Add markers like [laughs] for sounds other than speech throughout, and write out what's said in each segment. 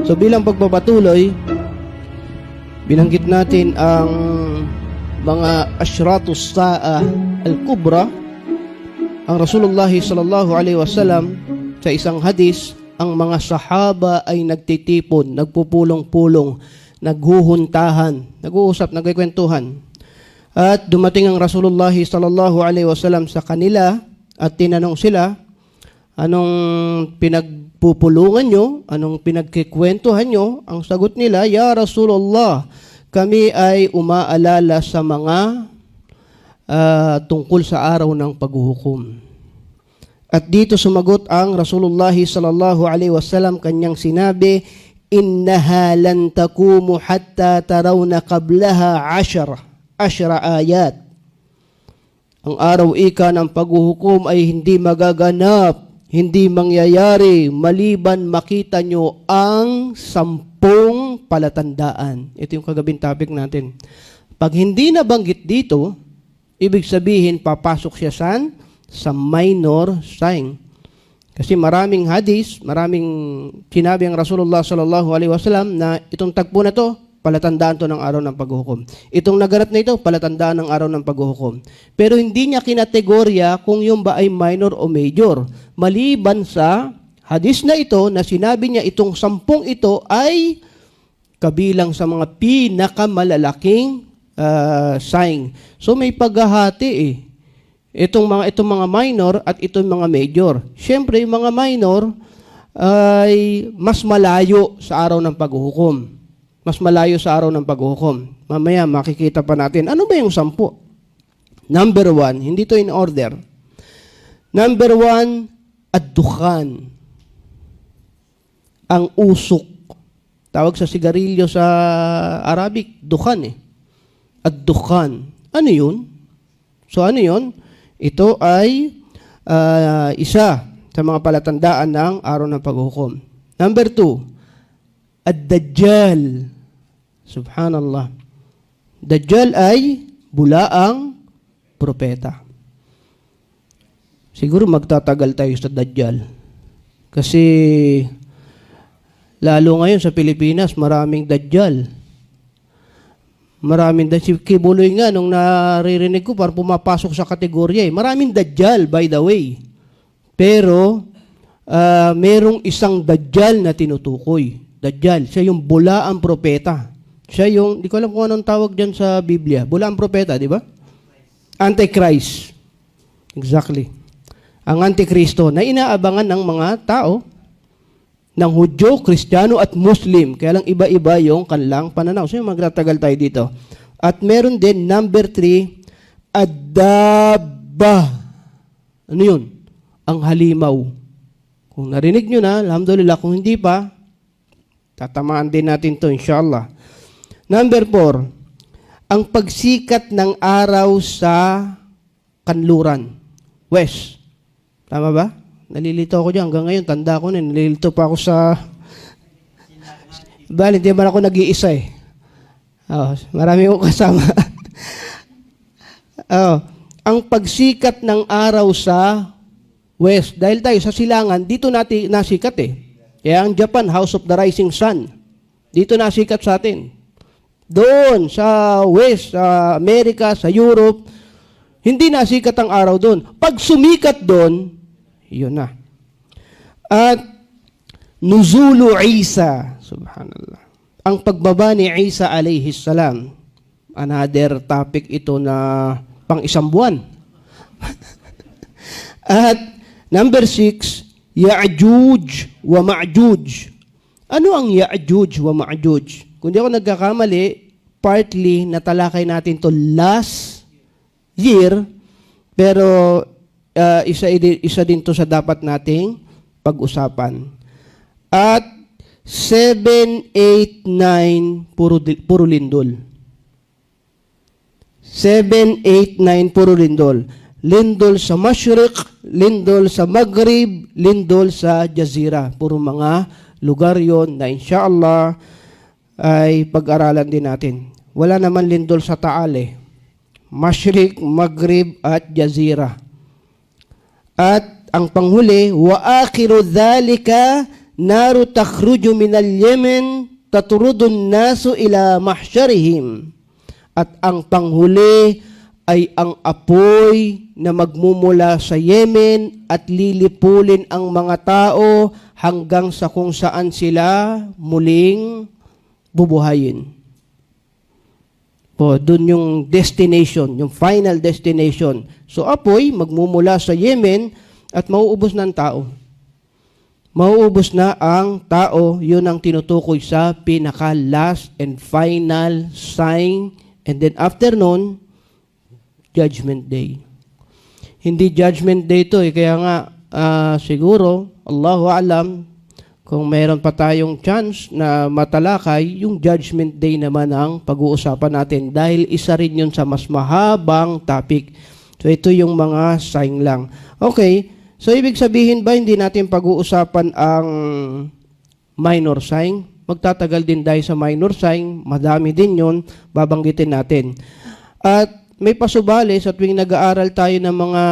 So bilang pagpapatuloy, binanggit natin ang mga asyratus sa'a al-kubra. Ang Rasulullah sallallahu alaihi wasallam sa isang hadis, ang mga sahaba ay nagtitipon, nagpupulong-pulong, naghuhuntahan, nag-uusap, nagkikwentuhan. At dumating ang Rasulullah sallallahu alaihi wasallam sa kanila at tinanong sila, anong pinagpupulungan nyo? Anong pinagkikwentuhan nyo? Ang sagot nila, Ya Rasulullah, kami ay umaalala sa mga ah, tungkol sa araw ng paghuhukom. At dito sumagot ang Rasulullah sallallahu alaihi wasallam kanyang sinabi, "Innaha lan takumu hatta tarawna qablaha ashara, ashara ayat." Ang araw ika ng paghuhukom ay hindi magaganap, hindi mangyayari maliban makita nyo ang sampung palatandaan. Ito yung kagabing topic natin. Pag hindi nabanggit dito, ibig sabihin papasok siya saan? Sa minor sign. Kasi maraming hadis, maraming sinabi ang Rasulullah sallallahu alaihi wasallam na itong tagpo na to, palatandaan to ng araw ng paghuhukom. Itong naganap na ito, palatandaan ng araw ng paghuhukom. Pero hindi niya kinategorya kung yung ba ay minor o major. Maliban sa hadis na ito na sinabi niya itong sampung ito ay kabilang sa mga pinakamalalaking ah, sign. So may paghahati eh. Itong mga itong mga minor at itong mga major. Siyempre, yung mga minor ay mas malayo sa araw ng paghuhukom. Mas malayo sa araw ng paghuhukom. Mamaya makikita pa natin. Ano ba yung sampu? Number one, hindi to in order. Number one, ad-dukhan. Ang usok. Tawag sa sigarilyo sa Arabic, dukhan eh. Ad-dukhan. Ano yun? So ano yun? Ito ay ah, isa sa mga palatandaan ng araw ng paghukom. Number two, Ad-Dajjal. Subhanallah. Dajjal ay bulaang propeta. Siguro magtatagal tayo sa Dajjal. Kasi lalo ngayon sa Pilipinas, maraming Dajjal. Maraming Dajjal. Si Kibuloy nga, nung naririnig ko, parang pumapasok sa kategorya eh. Maraming Dajjal, by the way. Pero, ah, merong isang Dajjal na tinutukoy. Dajjal. Siya yung bulaang propeta. Siya yung, di ko alam kung anong tawag dyan sa Biblia. Bulaang propeta, di ba? Antichrist. Exactly. Ang Antikristo na inaabangan ng mga tao ng Hudyo, Kristiyano at Muslim. Kaya lang iba-iba yung kanilang pananaw. So yung magtatagal tayo dito. At meron din, number three, adaba. Ano yun? Ang halimaw. Kung narinig nyo na, alhamdulillah. Kung hindi pa, tatamaan din natin to inshallah. Number four, ang pagsikat ng araw sa kanluran. West. Tama ba? Nalilito ako dyan. Hanggang ngayon, tanda ko na. eh. Nalilito pa ako sa... Bali, hindi man ako nag-iisa eh. Oh, marami akong kasama. [laughs] oh, ang pagsikat ng araw sa west. Dahil tayo sa silangan, dito natin nasikat eh. Kaya ang Japan, House of the Rising Sun. Dito nasikat sa atin. Doon, sa west, sa Amerika, sa Europe, hindi nasikat ang araw doon. Pag sumikat doon, yun na. At nuzulu Isa, subhanallah. Ang pagbaba ni Isa alayhi salam, another topic ito na pang isang buwan. [laughs] At number six, Ya'juj wa Ma'juj. Ano ang Ya'juj wa Ma'juj? Kung di ako nagkakamali, partly natalakay natin to last year, pero uh, isa, isa din to sa dapat nating pag-usapan. At 7, 8, 9, puro, puro lindol. 7, 8, 9, puro lindol. Lindol sa Mashriq, lindol sa Maghrib, lindol sa Jazira. Puro mga lugar yon na inshallah ay pag-aralan din natin. Wala naman lindol sa Taal eh. Mashriq, Maghrib at Jazira. At ang panghuli, wa akhiru dhalika naru takhruju minal Yemen taturudun nasu ila mahsyarihim. At ang panghuli ay ang apoy na magmumula sa Yemen at lilipulin ang mga tao hanggang sa kung saan sila muling bubuhayin. Po, dun yung destination, yung final destination. So apoy magmumula sa Yemen at mauubos ng tao. Mauubos na ang tao, yun ang tinutukoy sa pinaka last and final sign. And then after nun, judgment day. Hindi judgment day to eh, kaya nga ah, siguro, Allahu alam, kung meron pa tayong chance na matalakay, yung judgment day naman ang pag-uusapan natin dahil isa rin yun sa mas mahabang topic. So ito yung mga sign lang. Okay, so ibig sabihin ba hindi natin pag-uusapan ang minor sign? Magtatagal din dahil sa minor sign, madami din yun, babanggitin natin. At may pasubali sa tuwing nag-aaral tayo ng mga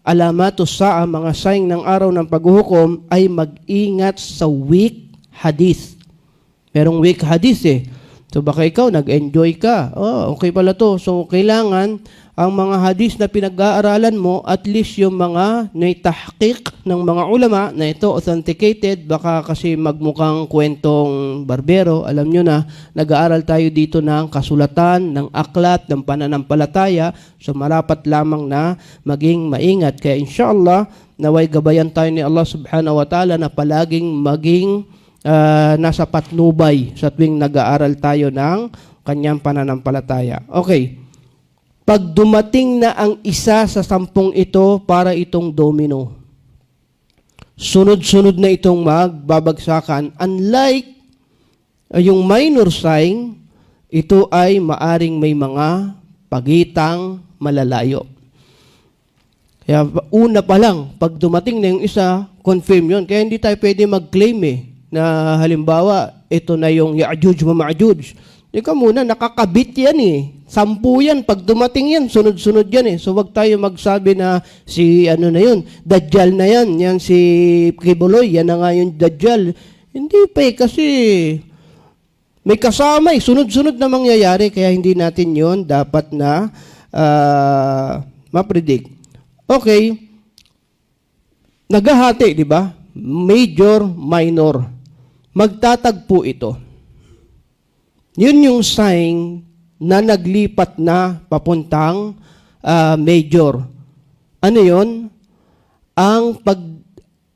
alamatos sa mga sign ng araw ng paghuhukom ay mag-ingat sa weak hadith. Merong weak hadith eh. So baka ikaw nag-enjoy ka. Oh, okay pala to. So kailangan ang mga hadith na pinag-aaralan mo, at least yung mga naitahqiq ng mga ulama na ito authenticated, baka kasi magmukhang kwentong barbero. Alam nyo na, nag-aaral tayo dito ng kasulatan, ng aklat, ng pananampalataya. So marapat lamang na maging maingat. Kaya inshallah, naway gabayan tayo ni Allah subhanahu wa ta'ala na palaging maging ah, nasa patnubay sa tuwing nag-aaral tayo ng kanyang pananampalataya. Okay. Pag dumating na ang isa sa sampung ito para itong domino, sunod-sunod na itong magbabagsakan. Unlike yung minor sign, ito ay maaring may mga pagitang malalayo. Kaya una pa lang, pag dumating na yung isa, confirm yun. Kaya hindi tayo pwede mag-claim eh, na halimbawa, ito na yung Ya'juj wa Ma'juj. Ika muna, nakakabit yan eh. Sampu yan. Pag dumating yan, sunod-sunod yan eh. So wag tayo magsabi na si ano na yun, Dajjal na yan. Yan si Kibuloy, yan na nga yung Dajjal. Hindi pa eh, kasi may kasama eh. Sunod-sunod na mangyayari. Kaya hindi natin yon dapat na ah, mapredict. Okay. Nagahati, di ba? Major, minor. Magtatagpo ito. Yun yung sign na naglipat na papuntang ah, major. Ano yun? Ang pag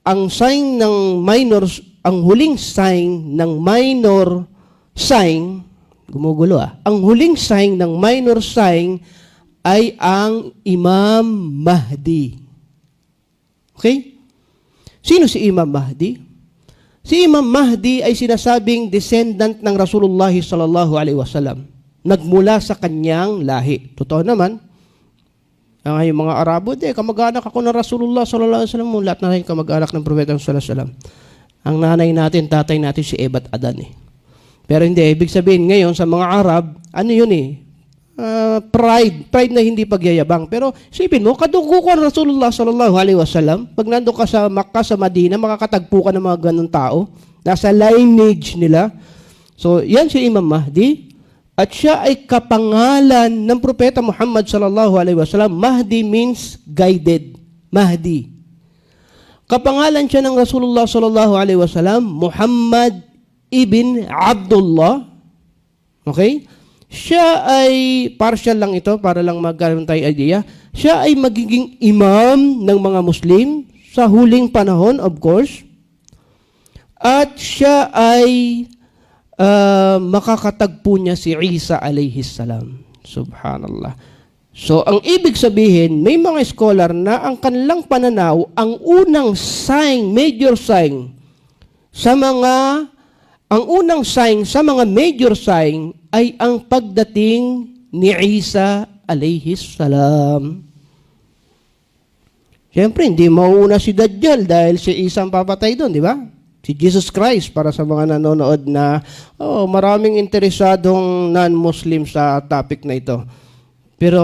ang sign ng minor ang huling sign ng minor sign gumugulo ah. Ang huling sign ng minor sign ay ang Imam Mahdi. Okay? Sino si Imam Mahdi? Si Imam Mahdi ay sinasabing descendant ng Rasulullah sallallahu alaihi wasallam. Nagmula sa kanyang lahi. Totoo naman. Ang yung mga Arabo, di, kamag-anak ako ng Rasulullah sallallahu alaihi wasallam. Lahat na rin kamag-anak ng Propeta sallallahu alaihi wasallam. Ang nanay natin, tatay natin si Ebat Adan eh. Pero hindi, ibig sabihin ngayon sa mga Arab, ano yun eh, Ah, pride, pride na hindi pagyayabang. Pero isipin mo, kadugo ko ang Rasulullah sallallahu alaihi wasallam. Pag nando ka sa Makkah, sa Madina, makakatagpo ka ng mga ganun tao. Nasa lineage nila. So, yan si Imam Mahdi. At siya ay kapangalan ng Propeta Muhammad sallallahu alaihi wasallam. Mahdi means guided. Mahdi. Kapangalan siya ng Rasulullah sallallahu alaihi wasallam, Muhammad ibn Abdullah. Okay? Siya ay, partial lang ito para lang magkaroon tayo idea, siya ay magiging imam ng mga Muslim sa huling panahon, of course. At siya ay ah, makakatagpo niya si Isa alayhi salam. Subhanallah. So, ang ibig sabihin, may mga scholar na ang kanilang pananaw, ang unang sign, major sign, sa mga, ang unang sign sa mga major sign ay ang pagdating ni Isa alayhi salam. Siyempre, hindi mauuna si Dajjal dahil si Isa ang papatay doon, di ba? Si Jesus Christ para sa mga nanonood na oh, maraming interesadong non-Muslim sa topic na ito. Pero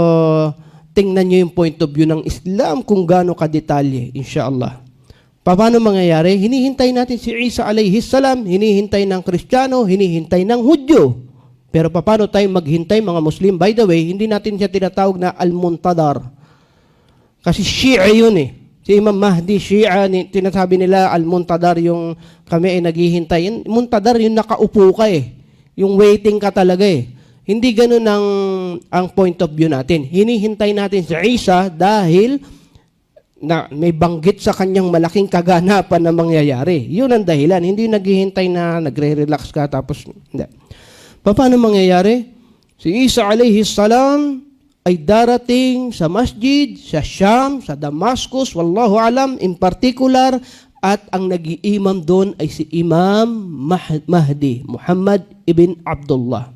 tingnan niyo yung point of view ng Islam kung gaano kadetalye, inshallah. Paano mangyayari? Hinihintay natin si Isa alayhi salam, hinihintay ng Kristiyano, hinihintay ng Hudyo. Pero paano tayo maghintay mga Muslim? By the way, hindi natin siya tinatawag na al-muntadar. Kasi Shia yun eh. Si Imam Mahdi, Shia, tinasabi nila al-muntadar yung kami ay naghihintay. Muntadar yung nakaupo ka eh. Yung waiting ka talaga eh. Hindi ganun ang, ang point of view natin. Hinihintay natin si Isa dahil na may banggit sa kanyang malaking kaganapan na mangyayari. Yun ang dahilan. Hindi naghihintay na nagre-relax ka tapos hindi. Paano mangyayari? Si Isa alayhi salam ay darating sa masjid, sa Sham, sa Damascus, wallahu alam, in particular, at ang nag-iimam doon ay si Imam Mah- Mahdi, Muhammad ibn Abdullah.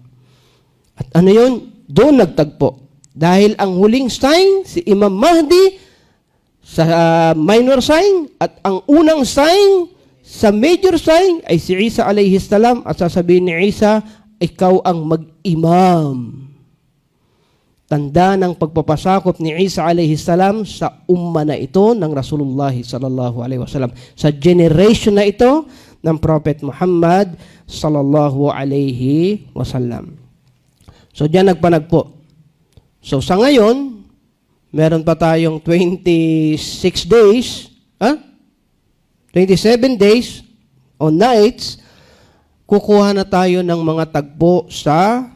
At ano yun? Doon nagtagpo. Dahil ang huling sign, si Imam Mahdi, sa uh, minor sign, at ang unang sign, sa major sign, ay si Isa alayhi salam, at sasabihin ni Isa, ikaw ang mag-imam. Tanda ng pagpapasakop ni Isa alayhi salam sa umma na ito ng Rasulullah sallallahu alaihi wasallam. Sa generation na ito ng Prophet Muhammad sallallahu alaihi wasallam. So diyan nagpanagpo. So sa ngayon, meron pa tayong 26 days, ha? 27 days o nights, kukuha na tayo ng mga tagpo sa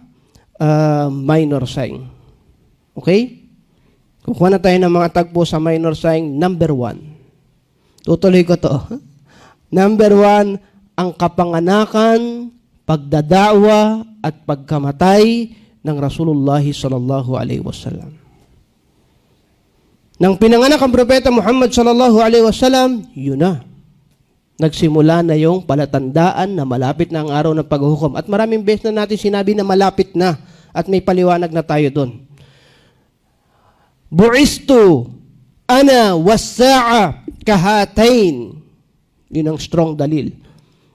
uh, minor sign. Okay? Kukuha na tayo ng mga tagpo sa minor sign. Number one. Tutuloy ko to. Number one, ang kapanganakan, pagdadawa, at pagkamatay ng Rasulullah sallallahu alaihi wasallam. Nang pinanganak ang propeta Muhammad sallallahu alaihi wasallam, yun na. Nagsimula na yung palatandaan na malapit na ang araw ng paghuhukom. At maraming beses na natin sinabi na malapit na at may paliwanag na tayo doon. Bu'istu ana wasa'a kahatain. Yun ang strong dalil.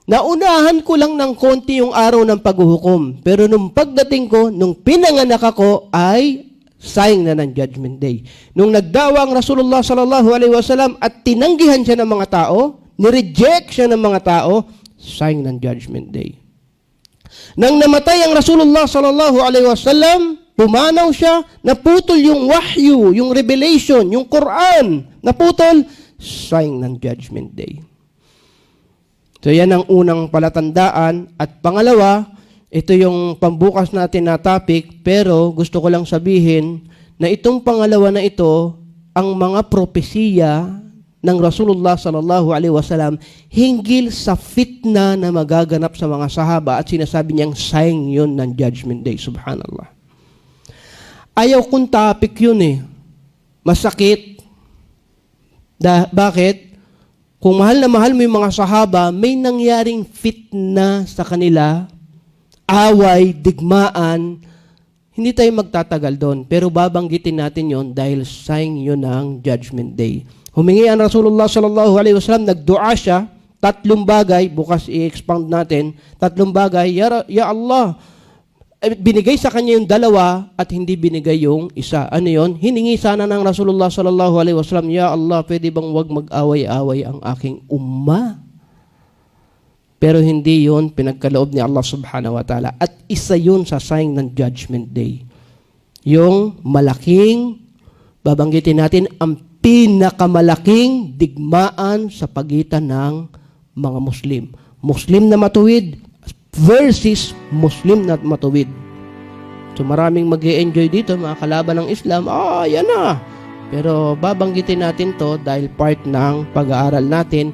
Naunahan ko lang ng konti yung araw ng paghuhukom. Pero nung pagdating ko, nung pinanganak ako, ay sign na ng judgment day. Nung nagdawa ang Rasulullah sallallahu alaihi wasallam at tinanggihan siya ng mga tao, nireject siya ng mga tao, sign ng judgment day. Nang namatay ang Rasulullah sallallahu alaihi wasallam, pumanaw siya, naputol yung wahyu, yung revelation, yung Quran, naputol, sign ng judgment day. So yan ang unang palatandaan. At pangalawa, ito yung pambukas natin na topic, pero gusto ko lang sabihin na itong pangalawa na ito, ang mga propesiya ng Rasulullah sallallahu alaihi wasallam hinggil sa fitna na magaganap sa mga sahaba at sinasabi niyang sign yun ng judgment day. Subhanallah. Ayaw kong topic yun eh. Masakit. Da, bakit? Kung mahal na mahal mo yung mga sahaba, may nangyaring fitna sa kanila, away, digmaan, hindi tayo magtatagal doon. Pero babanggitin natin yon dahil sign yun ng judgment day. Humingi ang Rasulullah sallallahu alaihi wasallam, nagdua siya, tatlong bagay, bukas i-expound natin, tatlong bagay, Ya, ya Allah, eh, binigay sa kanya yung dalawa at hindi binigay yung isa. Ano yon? Hiningi sana ng Rasulullah sallallahu alaihi wasallam, Ya Allah, pwede bang wag mag-away-away ang aking umma? Pero hindi yon pinagkaloob ni Allah subhanahu wa ta'ala. At isa yun sa sign ng judgment day. Yung malaking, babanggitin natin, ang pinakamalaking digmaan sa pagitan ng mga Muslim. Muslim na matuwid versus Muslim na matuwid. So maraming mag enjoy dito, mga kalaban ng Islam, ah, yan na. Pero babanggitin natin to dahil part ng pag-aaral natin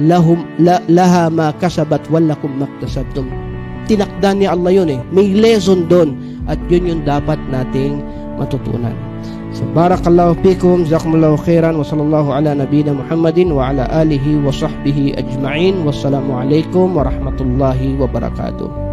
lahum, la, laha ma kasabat walakum maktasabtum. Tinakda ni Allah yun eh. May lesson doon. At yun yung dapat nating matutunan. So, barakallahu fikum, jazakumullahu khairan, wa sallallahu ala nabina Muhammadin wa ala alihi wa sahbihi ajma'in. Wassalamu alaikum wa rahmatullahi wa barakatuh.